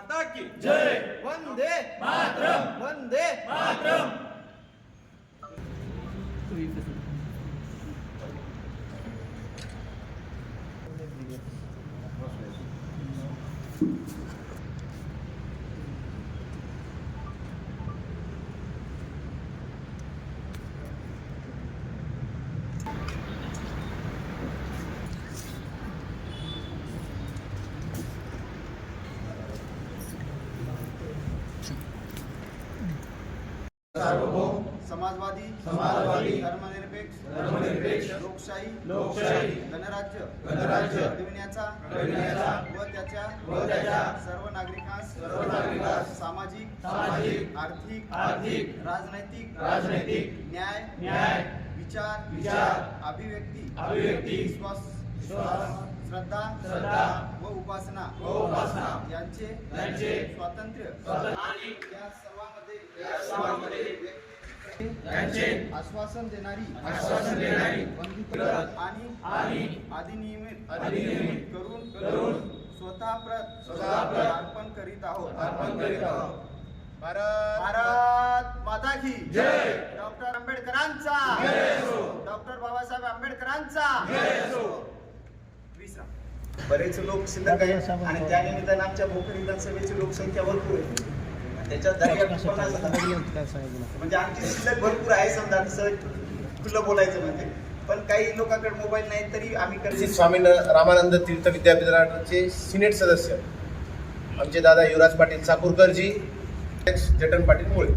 माता की जय वंदे मातरम वंदे मातरम सार्वभौम समाजवादी समाजवादी, धर्मनिरपेक्ष धर्मनिरपेक्ष, लोकशाही लोकशाही, गणराज्य गणराज्य, घडविण्याचा घडविण्याचा, व त्याच्या व त्याच्या, सर्व नागरिकांस सर्व नागरिकांस, सामाजिक सामाजिक, आर्थिक आर्थिक, राजनैतिक राजनैतिक, न्याय न्याय, विचार विचार, अभिव्यक्ती अभिव्यक्ती, विश्वास विश्वास, श्रद्धा श्रद्धा, व उपासना व उपासना, यांचे यांचे, स्वातंत्र्य स्वातंत्र्य, आणि आश्वासन देणारी आश्वासन देणारी, बंधुत्व आणि आणि अधिनियमित अधिनियमित करून करून स्वतः प्रत स्वतः प्रत अर्पण करीत आहोत अर्पण करीत आहोत. भारत भारत माता की जय. डॉक्टर आंबेडकरांचा. डॉक्टर बाबासाहेब आंबेडकरांचा जय असो. विश्राम बरेच लोक शिल्लक आहेत आणि त्यानिमित्तानं आमच्या भोकर विधानसभेची लोकसंख्या भरपूर आहे त्याच्यात. म्हणजे आमची शिल्लक भरपूर आहे समजा तसं खुलं बोलायचं म्हणजे. पण काही लोकांकडे मोबाईल नाही तरी आम्ही स्वामी रामानंद तीर्थ विद्यापीठाचे सिनेट सदस्य. आमचे दादा युवराज पाटील चाकूरकरजी अध्यक्ष जटन पाटील मुळे.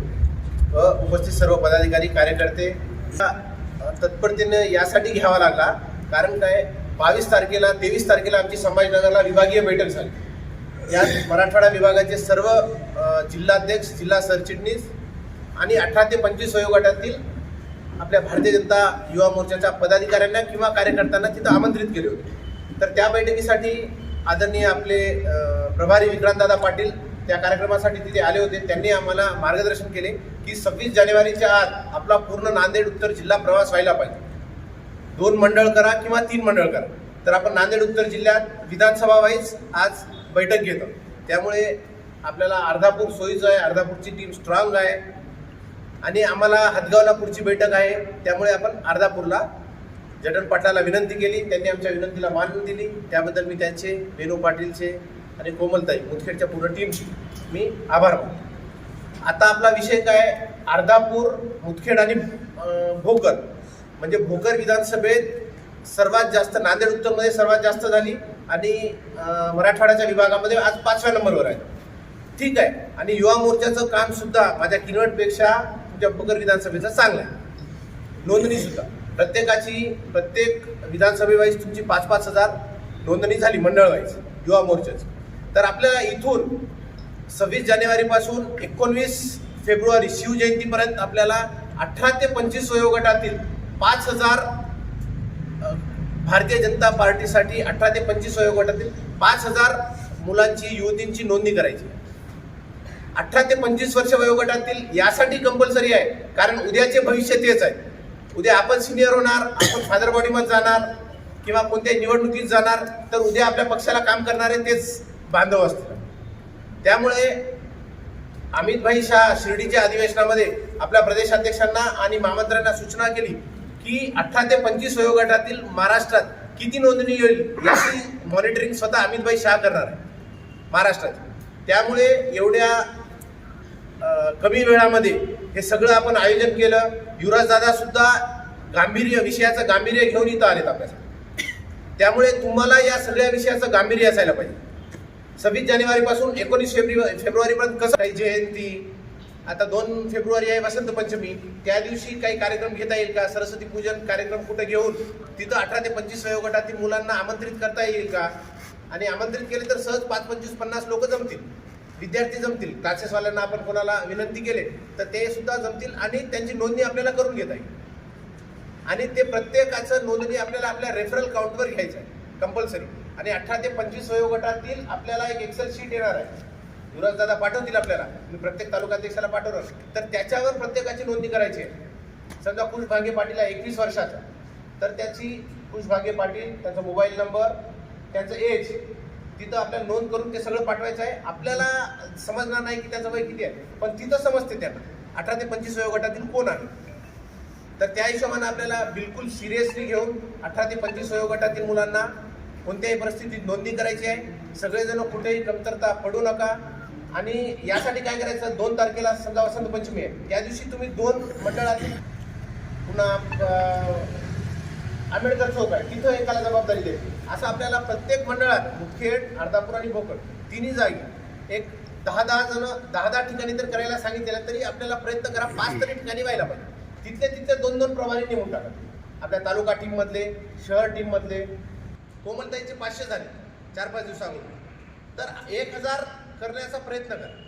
व उपस्थित सर्व पदाधिकारी कार्यकर्ते. तत्परतेने यासाठी घ्यावा लागला. कारण काय? बावीस तारखेला तेवीस तारखेला आमची संभाजीनगरला विभागीय बैठक झाली. यात मराठवाडा विभागाचे सर्व जिल्हाध्यक्ष जिल्हा सरचिटणीस आणि अठरा ते पंचवीस वयोगटातील आपल्या भारतीय जनता युवा मोर्चाच्या पदाधिकाऱ्यांना किंवा कार्यकर्त्यांना तिथं आमंत्रित केले होते. तर त्या बैठकीसाठी आदरणीय आपले प्रभारी विक्रांतदादा पाटील त्या कार्यक्रमासाठी तिथे आले होते. त्यांनी आम्हाला मार्गदर्शन केले की सव्वीस जानेवारीच्या आत आपला पूर्ण नांदेड उत्तर जिल्हा प्रवास व्हायला पाहिजे. दोन मंडळ करा किंवा तीन मंडळ करा. तर आपण नांदेड उत्तर जिल्ह्यात विधानसभा वाईज आज बैठक घेतो. त्यामुळे आपल्याला अर्धापूर सोयीचं आहे अर्धापूरची टीम स्ट्रॉंग आहे. आणि आम्हाला हदगावला पुढची बैठक आहे. त्यामुळे आपण अर्धापूरला जटन पाटलाला विनंती केली. त्यांनी आमच्या विनंतीला मान दिली. त्याबद्दल मी त्यांचे वेणू पाटीलचे आणि कोमलताई मुदखेडच्या पूर्ण टीमची मी आभार मानतो. आता आपला विषय काय अर्धापूर मुदखेड आणि भोकर. म्हणजे भोकर विधानसभेत सर्वात जास्त नांदेड उत्तरमध्ये सर्वात जास्त झाली. आणि मराठवाड्याच्या विभागामध्ये आज पाचव्या नंबरवर आहे ठीक आहे. आणि युवा मोर्चाचं काम सुद्धा माझ्या किनवटपेक्षा तुमच्या उपकर विधानसभेचं चांगलं आहे. नोंदणी सुद्धा. प्रत्येकाची प्रत्येक विधानसभेवाईज तुमची पाच पाच हजार नोंदणी झाली मंडळवाईज युवा मोर्चाची. तर आपल्याला इथून सव्वीस जानेवारीपासून एकोणवीस फेब्रुवारी शिवजयंतीपर्यंत आपल्याला अठरा ते पंचवीस वयोगटातील पाच हजार भारतीय जनता पार्टीसाठी अठरा ते पंचवीस वयोगटातील पाच हजार मुलांची युवतींची नोंदणी करायची. अठरा ते पंचवीस वर्ष वयोगटातील यासाठी कंपल्सरी आहे. कारण उद्याचे भविष्य तेच आहे. उद्या आपण सिनियर होणार आपण फादर बॉडीमध्ये जाणार किंवा कोणत्या निवडणुकीत जाणार तर उद्या आपल्या पक्षाला काम करणारे तेच बांधव असतात त्यामुळे अमित भाई शाह शिर्डीच्या अधिवेशनामध्ये आपल्या प्रदेशाध्यक्षांना आणि महामंत्र्यांना सूचना केली. की अठरा ते पंचवीस वयोगटातील महाराष्ट्रात किती नोंदणी येईल याची मॉनिटरिंग स्वतः अमितभाई शाह करणार आहे महाराष्ट्रात. त्यामुळे एवढ्या कमी वेळामध्ये हे सगळं आपण आयोजन केलं. युवराजदादा सुद्धा गांभीर्य विषयाचं गांभीर्य घेऊन इथं आलेत आपल्यासाठी त्यामुळे तुम्हाला या सगळ्या विषयाचं गांभीर्य असायला पाहिजे. सव्वीस जानेवारीपासून एकोणीस फेब्रुवारी फेब्रुवारीपर्यंत कसं जयंती आता दोन फेब्रुवारी आहे वसंत पंचमी. त्या दिवशी काही कार्यक्रम घेता येईल का? सरस्वती पूजन कार्यक्रम कुठे घेऊन तिथं अठरा ते पंचवीस वयोगटातील मुलांना आमंत्रित करता येईल का? आणि आमंत्रित केले तर सहज पाच पंचवीस पन्नास लोक जमतील. विद्यार्थी जमतील. क्लासेसवाल्यांना आपण कोणाला विनंती केले तर ते सुद्धा जमतील आणि त्यांची नोंदणी आपल्याला करून घेता येईल. आणि ते प्रत्येकाचं नोंदणी आपल्याला आपल्या रेफरल काउंटवर घ्यायचं आहे कंपल्सरी आणि अठरा ते पंचवीस वयोगटातील आपल्याला एक एक्सेल शीट येणार आहे. युवराज दादा पाठवतील आपल्याला. मी प्रत्येक तालुकाध्यक्षाला पाठवलं तर त्याच्यावर प्रत्येकाची नोंदणी करायची आहे. समजा कुश भांगे पाटील आहे एकवीस वर्षाचा. तर त्याची कुश भांगे पाटील त्यांचा मोबाईल नंबर त्यांचं एज तिथं आपल्याला नोंद करून ते सगळं पाठवायचं आहे. आपल्याला समजणार नाही की त्याचं वय किती आहे. पण तिथं समजते त्यांना. अठरा ते पंचवीस वयोगटातील कोण आहे? तर त्या हिशोबाने आपल्याला बिलकुल सिरियसली घेऊन अठरा ते पंचवीस वयोगटातील मुलांना कोणत्याही परिस्थितीत नोंदणी करायची आहे. सगळेजण कुठेही कमतरता पडू नका. आणि यासाठी काय करायचं? दोन तारखेला समजा वसंत पंचमी आहे. त्या दिवशी तुम्ही दोन मंडळातील पुन्हा आंबेडकर चौक आहे. तिथं एकाला जबाबदारी द्यायची. असं आपल्याला प्रत्येक मंडळात मुखेड अर्धापूर आणि भोकड तिन्ही जागी एक दहा दहा जण दहा दहा ठिकाणी तर करायला सांगितलेलं तरी आपल्याला प्रयत्न करा पाच तरी ठिकाणी व्हायला पाहिजे. तिथले तिथले दोन दोन प्रमाणे नेऊन टाका. आपल्या तालुका टीममधले शहर टीममधले कोमलताईचे पाचशे झाले चार पाच दिवसांमध्ये तर एक हजार करण्याचा प्रयत्न करा.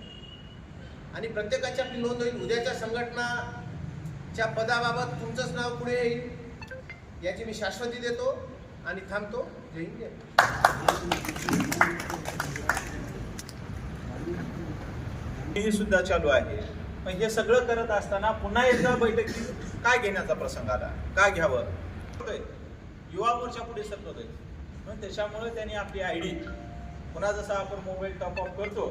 आणि प्रत्येकाची आपली नोंद होईल. उद्याच्या संघटनाच्या पदाबाबत तुमचंच नाव पुढे येईल याची मी शाश्वती देतो आणि थांबतो. जय हिंद. हे सुद्धा चालू आहे. पण हे सगळं करत असताना पुन्हा एकदा बैठकीत काय घेण्याचा प्रसंग आला? काय घ्यावं? युवा मोर्चा पुढे सरकत आहे मग त्याच्यामुळे त्यांनी आपली आय डी पुन्हा जसं आपण मोबाईल टॉप ऑफ करतो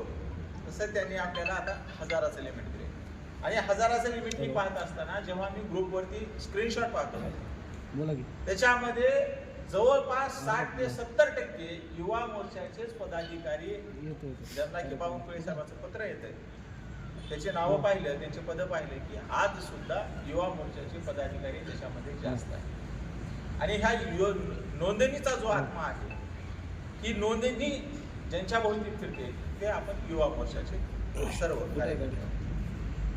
तसं त्यांनी आपल्याला आता हजाराचं लिमिट दिले आणि हजाराचं लिमिट हे. पाहत असताना जेव्हा मी ग्रुपवरती स्क्रीनशॉट पाहतो की. त्याच्यामध्ये जवळपास साठ ते सत्तर टक्के युवा मोर्चाचेच पदाधिकारी ज्यांना की बावनकुळे साहेबांचं पत्र येत आहे त्याचे नावं पाहिलं त्यांचे पद पाहिले की आज सुद्धा युवा मोर्चाचे पदाधिकारी त्याच्यामध्ये जास्त आहे आणि ह्या नोंदणीचा जो आत्मा आहे ही नोंदणी ज्यांच्या भोवती फिरते ते आपण युवा मोर्चाचे सर्व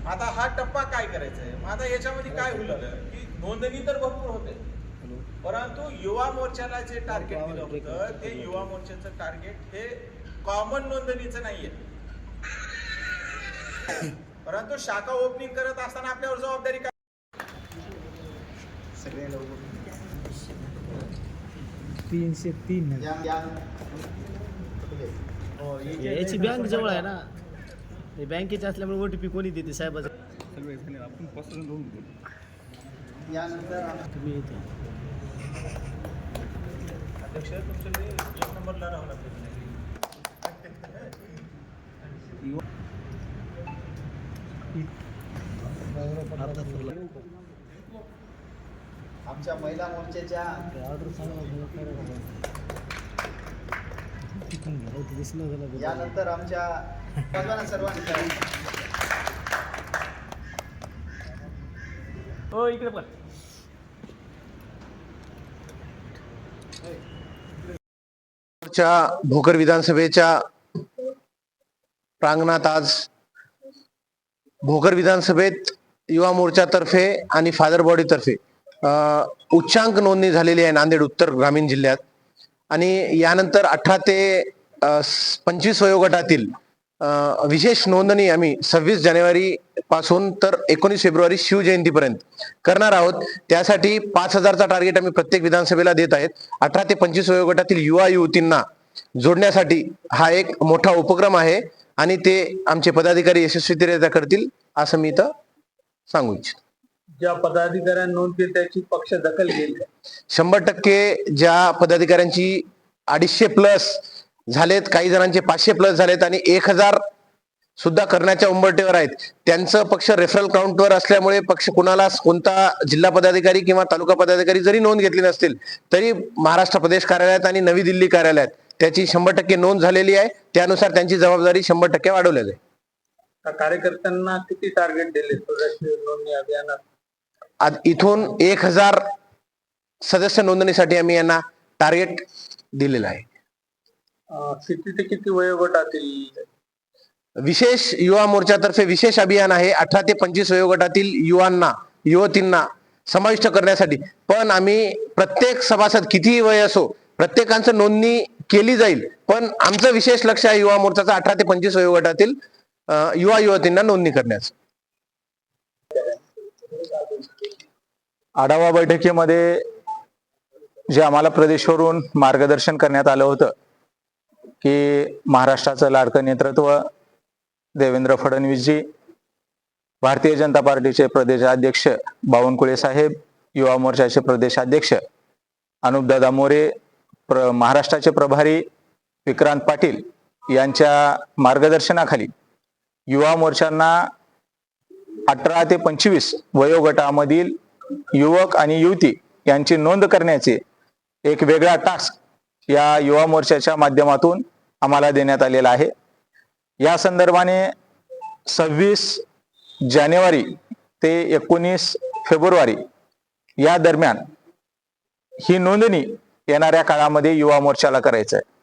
आता हा टप्पा काय करायचा आहे मग आता याच्यामध्ये काय होईल की नोंदणी तर भरपूर होते. परंतु युवा मोर्चाला जे टार्गेट दिलं होतं ते युवा मोर्चाचं टार्गेट हे कॉमन नोंदणीचं नाहीये. परंतु शाखा ओपनिंग करत असताना आपल्यावर जबाबदारी काय? सगळे लोक तीनशे तीन. याची बँक जवळ आहे ना. हे बँकेची असल्यामुळे ओटीपी कोणी देते साहेबाचं? यानंतर तुम्ही येते अध्यक्ष तुमचं ते एक नंबरला राहावं लागतं आमच्या महिला मोर्चाच्या ऑर्डर सांगा यानंतर आमच्या हो इकडे पण. च्या भोकर विधानसभेच्या प्रांगणात आज भोकर विधानसभेत युवा मोर्चातर्फे आणि फादर बॉडीतर्फे उच्चांक नोंदणी झालेली आहे नांदेड उत्तर ग्रामीण जिल्ह्यात. आणि यानंतर अठरा ते पंचवीस वयोगटातील विशेष नोंदणी आम्ही सव्वीस जानेवारी पासून तर एकोणीस फेब्रुवारी शिवजयंतीपर्यंत करणार आहोत. त्यासाठी पाच हजारचा टार्गेट आम्ही प्रत्येक विधानसभेला देत आहेत. अठरा ते पंचवीस वयोगटातील युवा युवतींना जोडण्यासाठी हा एक मोठा उपक्रम आहे आणि ते आमचे पदाधिकारी यशस्वीरित्या करतील असं मी इथं सांगू इच्छितो. ज्या पदाधिकाऱ्यांनी नोंद केली त्याची पक्ष दखल घेईल शंभर टक्के ज्या पदाधिकाऱ्यांची अडीचशे प्लस झालेत काही जणांचे पाचशे प्लस झालेत आणि एक हजार सुद्धा करण्याच्या उंबरटेवर आहेत त्यांचं पक्ष रेफरल काउंटवर असल्यामुळे पक्ष कुणाला कोणता जिल्हा पदाधिकारी किंवा तालुका पदाधिकारी जरी नोंद घेतली नसतील तरी महाराष्ट्र प्रदेश कार्यालयात आणि नवी दिल्ली कार्यालयात त्याची शंभर टक्के नोंद झालेली आहे. त्यानुसार त्यांची जबाबदारी शंभर टक्के वाढवल्या जाईल त्या कार्यकर्त्यांना किती टार्गेट दिले नोंदणी अभियानात इथून एक हजार सदस्य नोंदणीसाठी आम्ही यांना टार्गेट दिलेलं आहे. किती ते किती वयोगटातील विशेष युवा मोर्चातर्फे विशेष अभियान आहे. अठरा ते पंचवीस वयोगटातील युवांना युवतींना समाविष्ट करण्यासाठी. पण आम्ही प्रत्येक सभासद कितीही वय असो प्रत्येकांचं नोंदणी केली जाईल. पण आमचं विशेष लक्ष आहे युवा मोर्चाचा अठरा ते पंचवीस वयोगटातील युवा युवतींना नोंदणी करण्याचं. आढावा बैठकीमध्ये जे आम्हाला प्रदेशवरून मार्गदर्शन करण्यात आलं होतं की महाराष्ट्राचं लाडकं नेतृत्व देवेंद्र फडणवीसजी भारतीय जनता पार्टीचे प्रदेशाध्यक्ष बावनकुळे साहेब युवा मोर्चाचे प्रदेशाध्यक्ष अनुपदादा मोरे प्र महाराष्ट्राचे प्रभारी विक्रांत पाटील यांच्या मार्गदर्शनाखाली युवा मोर्चांना अठरा ते पंचवीस वयोगटामधील युवक आणि युवती यांची नोंद करण्याचे एक वेगळा टास्क या युवा मोर्चाच्या माध्यमातून आम्हाला देण्यात आलेला आहे. या संदर्भाने सव्वीस जानेवारी ते एकोणीस फेब्रुवारी या दरम्यान ही नोंदणी येणाऱ्या काळामध्ये युवा मोर्चाला करायचं आहे.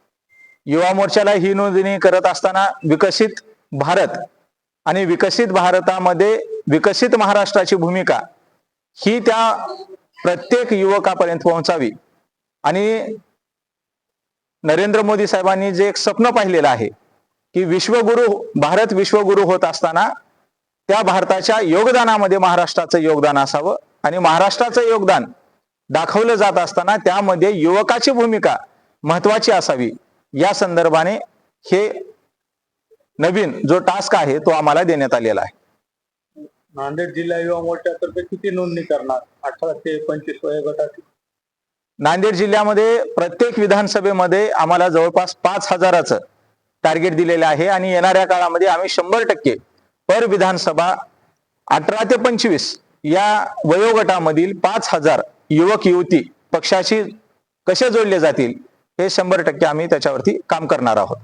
युवा मोर्चाला ही नोंदणी करत असताना विकसित भारत आणि विकसित भारतामध्ये विकसित महाराष्ट्राची भूमिका ही त्या प्रत्येक युवकापर्यंत पोहोचावी. आणि नरेंद्र मोदी साहेबांनी जे एक स्वप्न पाहिलेलं आहे की विश्वगुरु भारत विश्वगुरु होत असताना त्या भारताच्या योगदानामध्ये महाराष्ट्राचं योगदान असावं. आणि महाराष्ट्राचं योगदान दाखवलं जात असताना त्यामध्ये युवकाची भूमिका महत्वाची असावी. या संदर्भाने हे नवीन जो टास्क आहे तो आम्हाला देण्यात आलेला आहे. नांदेड जिल्हा युवा मोर्चातर्फे किती नोंदणी करणार? अठरा ते पंचवीस वयोगटाची नांदेड जिल्ह्यामध्ये प्रत्येक विधानसभेमध्ये आम्हाला जवळपास पाच हजाराचं टार्गेट दिलेलं आहे आणि येणाऱ्या काळामध्ये आम्ही शंभर टक्के पर विधानसभा अठरा ते पंचवीस या वयोगटामधील पाच हजार युवक युवती पक्षाशी कसे जोडले जातील हे शंभर टक्के आम्ही त्याच्यावरती काम करणार आहोत.